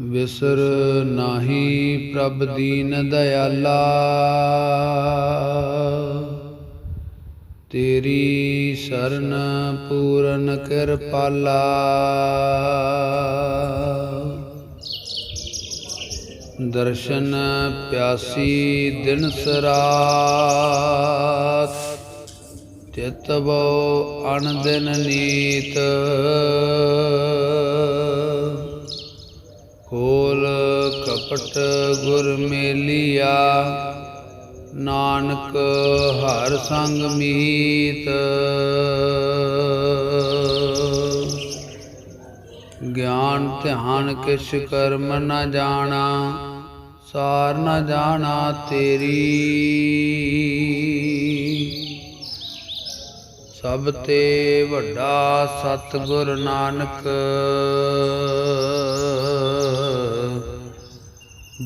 ਵਿਸਰ ਨਾਹੀ ਪ੍ਰਭ ਦੀਨ ਦਇਆਲਾ। ਤੇਰੀ ਸਰਨ ਪੂਰਨ ਕਿਰਪਾਲਾ। ਦਰਸ਼ਨ ਪਿਆਸੀ ਦਿਨ ਸਰਾਤ ਚਿਤ ਅਣ ਦਿਨ ਨੀਤ। ਕਪਟ ਗੁਰ ਮੇਲੀਆ, ਨਾਨਕ ਹਰ ਸੰਗ ਮੀਤ। ਗਿਆਨ ਧਿਆਨ ਕਿਛ ਕਰਮ ਨ ਜਾਣਾ, ਸਾਰ ਨ ਜਾਣਾ ਤੇਰੀ। ਸਭ ਤੇ ਵੱਡਾ ਸਤਿਗੁਰ ਨਾਨਕ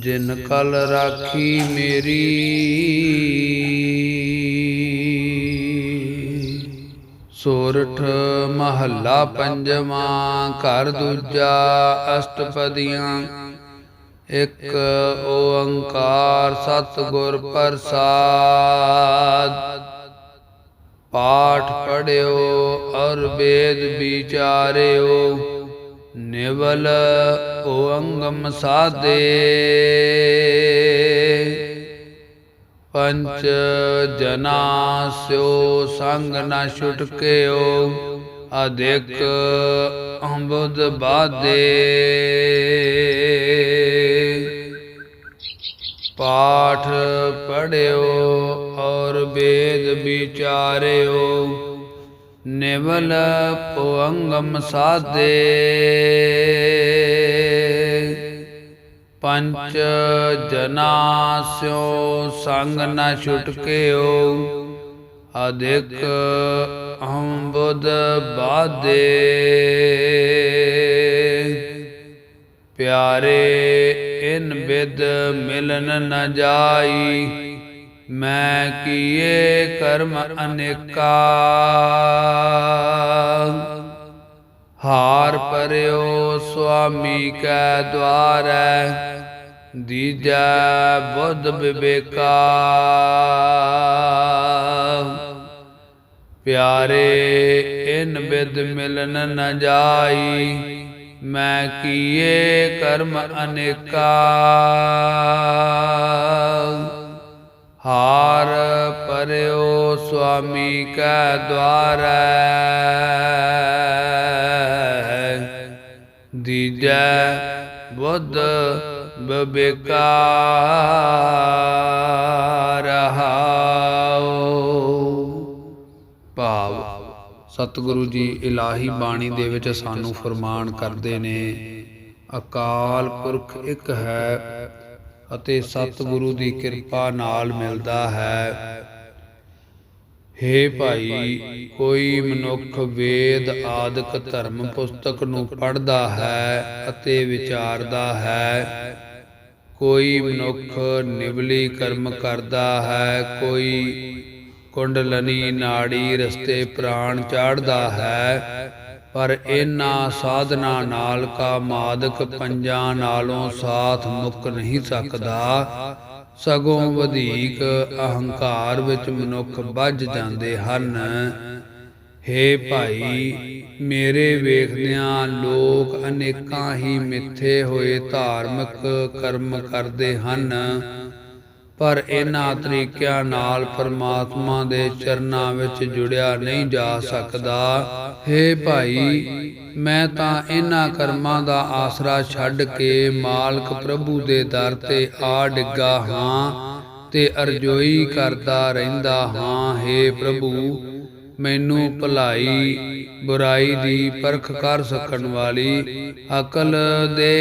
ਜਿਨ ਕਲ ਰਾਖੀ ਮੇਰੀ। ਸੋਰਠ ਮਹੱਲਾ ਪੰਜਵਾਂ, ਘਰ ਦੂਜਾ ਅਸ਼ਟਪਦੀਆਂ। ਇੱਕ ਓੰਕਾਰ ਸਤਿਗੁਰ ਪ੍ਰਸਾਦ। ਪਾਠ ਪੜਿਓ ਔਰ ਵੇਦ ਵਿਚਾਰਿਓ। ਨਿਵਲ ਓੰਗਮ ਸਾਦੇ ਪੰਚ ਜਨਾ ਸਿਓ ਸੰਗ ਨਾ ਛੁਟਕਿਓ, ਅਧਿਕ ਅੰਬੁਦ ਬਾਦੇ ਪਾਠ ਪੜਿਓ ਔਰ ਵੇਦ ਵਿਚਾਰਿਓ ਨਿਵਲ ਪੁਅੰਗਮ ਸਾਦੇ ਪੰਚ ਜਨਾ ਸਿਓ ਸੰਗ ਨ ਛੁਟਕਿਓ, ਅਧਿਕ ਅੰਬੁਦ ਬਾਦੇ ਪਿਆਰੇ ਇਨ ਬਿਦ ਮਿਲਨ ਨ ਜਾਈ, ਮੈਂ ਕੀਏ ਕਰਮ ਅਨੇਕਾ। ਹਾਰ ਪਰਿਓ ਸੁਆਮੀ ਕੈ ਦਵਾਰੈ ਦੀਜੈ ਬੁੱਧ ਵਿਵੇਕਾ। ਪਿਆਰੇ, ਇਨ ਬਿਦ ਮਿਲਨ ਨ ਜਾਈ, ਮੈਂ ਕੀਏ ਕਰਮ ਅਨੇਕਾ। ਹਾਰ ਪਰਿਓ ਸੁਆਮੀ ਕੈ ਦਵਾਰੈ ਦੀਜੈ ਬੁੱਧ ਬਬੇਕਾ ਰਹਾਉ ਭਾਵ, ਸਤਿਗੁਰੂ ਜੀ ਇਲਾਹੀ ਬਾਣੀ ਦੇ ਵਿੱਚ ਸਾਨੂੰ ਫਰਮਾਨ ਕਰਦੇ ਨੇ, ਅਕਾਲ ਪੁਰਖ ਇੱਕ ਹੈ ਅਤੇ ਸਤਿਗੁਰੂ ਦੀ ਕਿਰਪਾ ਨਾਲ ਮਿਲਦਾ ਹੈ। ਹੇ ਭਾਈ, ਕੋਈ ਮਨੁੱਖ ਵੇਦ ਆਦਿਕ ਧਰਮ ਪੁਸਤਕ ਨੂੰ ਪੜ੍ਹਦਾ ਹੈ ਅਤੇ ਵਿਚਾਰਦਾ ਹੈ, ਕੋਈ ਮਨੁੱਖ ਨਿਵਲੀ ਕਰਮ ਕਰਦਾ ਹੈ, ਕੋਈ ਕੁੰਡਲਨੀ ਨਾੜੀ ਰਸਤੇ ਪ੍ਰਾਣ ਚਾੜਦਾ ਹੈ, ਪਰ ਇਹਨਾਂ ਸਾਧਨਾ ਨਾਲ ਕਾਮਾਦਕ ਪੰਜਾਂ ਨਾਲੋਂ ਸਾਥ ਮੁੱਕ ਨਹੀਂ ਸਕਦਾ। ਸਗੋਂ ਵਧੇਕ ਅਹੰਕਾਰ ਵਿੱਚ ਮਨੁੱਖ ਵੱਜ ਜਾਂਦੇ ਹਨ। ਹੇ ਭਾਈ, ਮੇਰੇ ਵੇਖਦਿਆਂ ਲੋਕ ਅਨੇਕਾਂ ਹੀ ਮਿੱਥੇ ਹੋਏ ਧਾਰਮਿਕ ਕਰਮ ਕਰਦੇ ਹਨ। ਪਰ ਇਹਨਾਂ ਤਰੀਕਿਆਂ ਨਾਲ ਪਰਮਾਤਮਾ ਦੇ ਚਰਨਾਂ ਵਿੱਚ ਜੁੜਿਆ ਨਹੀਂ ਜਾ ਸਕਦਾ। ਹੇ ਭਾਈ, ਮੈਂ ਤਾਂ ਇਹਨਾਂ ਕਰਮਾਂ ਦਾ ਆਸਰਾ ਛੱਡ ਕੇ ਮਾਲਕ ਪ੍ਰਭੂ ਦੇ ਦਰ ਤੇ ਆ ਡਿੱਗਾ ਹਾਂ ਤੇ ਅਰਜ਼ੋਈ ਕਰਦਾ ਰਹਿੰਦਾ ਹਾਂ। ਹੇ ਪ੍ਰਭੂ, ਮੈਨੂੰ ਭਲਾਈ, ਬੁਰਾਈ ਦੀ ਪਰਖ ਕਰ ਸਕਣ ਵਾਲੀ ਅਕਲ ਦੇ।